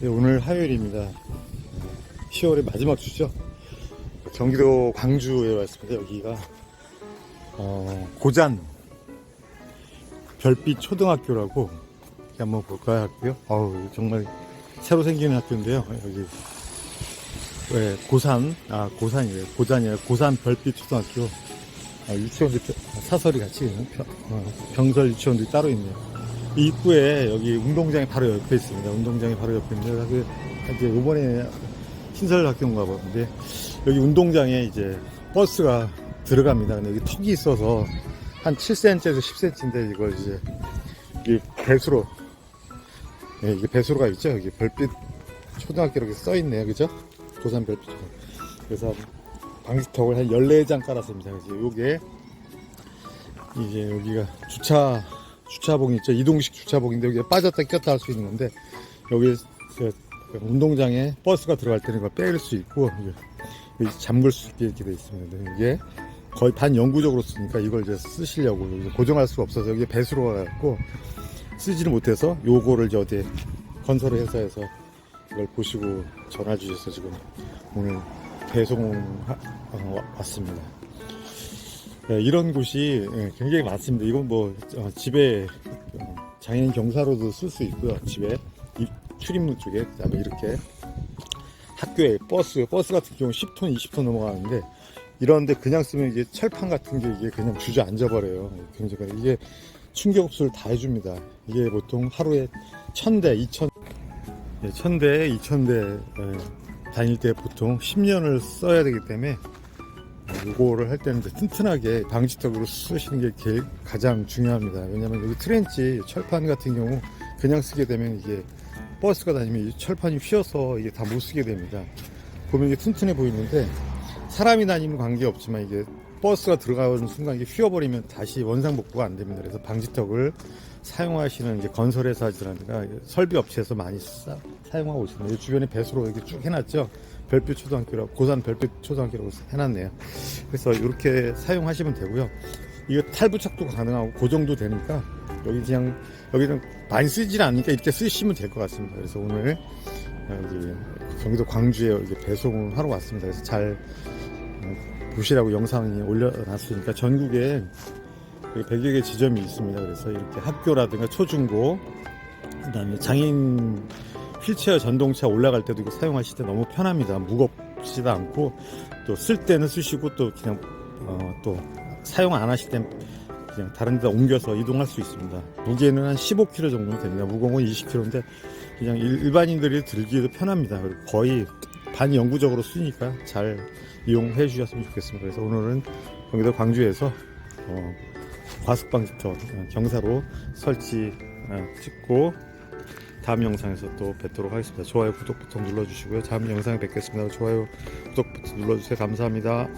네, 오늘 화요일입니다. 10월의 마지막 주죠. 경기도 광주에 왔습니다. 여기가 어, 고잔 별빛 초등학교라고 한번 볼까요 학교요? 어우 정말 새로 생기는 학교인데요. 여기 왜 고산 아 고산이래요. 고잔이에요. 고산 별빛 초등학교 아, 유치원도 사설이 같이 있는 병, 어, 병설 유치원도 따로 있네요. 이 입구에 여기 운동장이 바로 옆에 있습니다. 운동장이 바로 옆에 있는데 그 이제 이번에 신설 학교인가 보는데 여기 운동장에 이제 버스가 들어갑니다. 근데 여기 턱이 있어서 한 7cm에서 10cm인데 이걸 이제 이 배수로 예, 이게 배수로가 있죠. 여기 별빛 초등학교 이렇게 써 있네요. 그죠? 고산 별빛. 그래서 방지턱을 한 14장 깔았습니다. 그래서 요게 이제 여기가 주차 주차봉 있죠. 이동식 주차봉인데 여기에 빠졌다 꼈다 할 수 있는 건데 여기 그 운동장에 버스가 들어갈 때는 이걸 뺄수 있고 이게 여기 잠글 수 있게 이렇게 돼 있습니다. 이게 거의 반영구적으로 쓰니까 이걸 이제 쓰시려고 고정할 수가 없어서 여기 배수로가 갖고 쓰지를 못해서 요거를 이제 어디 건설 회사에서 이걸 보시고 전화 주셔서 지금 오늘 배송 어, 왔습니다. 네, 이런 곳이 예, 굉장히 많습니다. 이건 뭐 어, 집에 어, 장애인 경사로도 쓸 수 있고요. 집에 이 출입문 쪽에 그다음에 이렇게 학교에 버스 버스 같은 경우 10톤 20톤 넘어가는데 이런데 그냥 쓰면 이게 철판 같은 게 이게 그냥 주저앉아 버려요. 굉장히 이게 충격 흡수를 다 해줍니다. 이게 보통 하루에 1000대 2000 예, 1000대 2000대 예, 다닐 때 보통 10년을 써야 되기 때문에 요거를 할 때는 튼튼하게 방지턱으로 쓰시는 게 제일 가장 중요합니다. 왜냐면 여기 트렌치 철판 같은 경우 그냥 쓰게 되면 이게 버스가 다니면 이 철판이 휘어서 이게 다 못 쓰게 됩니다. 보면 이게 튼튼해 보이는데 사람이 다니면 관계 없지만 이게 버스가 들어가는 순간 이게 휘어버리면 다시 원상복구가 안 됩니다. 그래서 방지턱을 사용하시는 이제 건설회사들이나 설비 업체에서 많이 사, 사용하고 있습니다. 이 주변에 배수로 이렇게 쭉 해놨죠. 별빛 초등학교라고 고산 별빛 초등학교라고 해놨네요. 그래서 이렇게 사용하시면 되고요. 이거 탈부착도 가능하고 고정도 되니까 여기 그냥 여기는 많이 쓰질 않으니까 이렇게 쓰시면 될 것 같습니다. 그래서 오늘 여기 경기도 광주에 배송을 하러 왔습니다. 그래서 잘 어, 보시라고 영상이 올려놨으니까 전국에 100여 개 지점이 있습니다. 그래서 이렇게 학교라든가 초중고 그다음에 장애인 휠체어 전동차 올라갈 때도 이거 사용하실 때 너무 편합니다. 무겁지도 않고 또 쓸 때는 쓰시고 또 그냥 어, 또 사용 안 하실 땐 그냥 다른 데 옮겨서 이동할 수 있습니다. 무게는 한 15kg 정도 됩니다. 무거운 건 20kg인데 그냥 일- 일반인들이 들기도 편합니다. 그리고 거의 반영구적으로 쓰니까 잘 이용해 주셨으면 좋겠습니다. 그래서 오늘은 경기도 광주에서 어, 과습방지턱 어, 경사로 설치 어, 찍고 다음 영상에서 또 뵙도록 하겠습니다. 좋아요, 구독 버튼 눌러주시고요. 다음 영상에 뵙겠습니다. 좋아요, 구독 버튼 눌러주세요. 감사합니다.